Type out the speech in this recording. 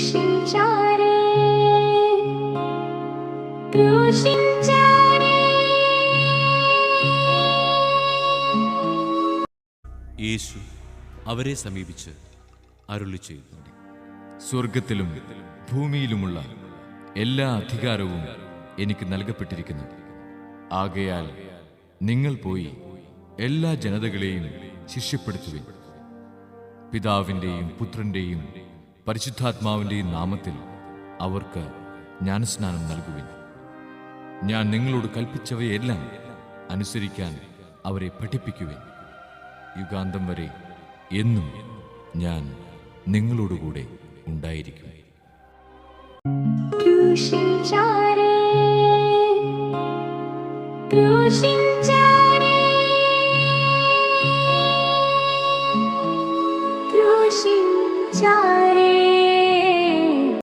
ക്രൂശിൻ ചാരേ ക്രൂശിൻ ചാരേ യേശു അവരെ സമീപിച്ച് അരുളി ചെയ്തു സ്വർഗത്തിലും ഭൂമിയിലുമുള്ള എല്ലാ അധികാരവും എനിക്ക് നൽകപ്പെട്ടിരിക്കുന്നു. ആകയാൽ നിങ്ങൾ പോയി എല്ലാ ജനതകളെയും ശിഷ്യപ്പെടുത്തുവിൻ. പിതാവിന്റെയും പുത്രന്റെയും പരിശുദ്ധാത്മാവിന്റെ നാമത്തിൽ അവർക്ക് ജ്ഞാനസ്നാനം നൽകുവിൻ. ഞാൻ നിങ്ങളോട് കൽപ്പിച്ചവയെല്ലാം അനുസരിക്കാൻ അവരെ പഠിപ്പിക്കുവിൻ. യുഗാന്തം വരെ എന്നും ഞാൻ നിങ്ങളോടുകൂടെ ഉണ്ടായിരിക്കും. ക്രൂശിച്ചാരേ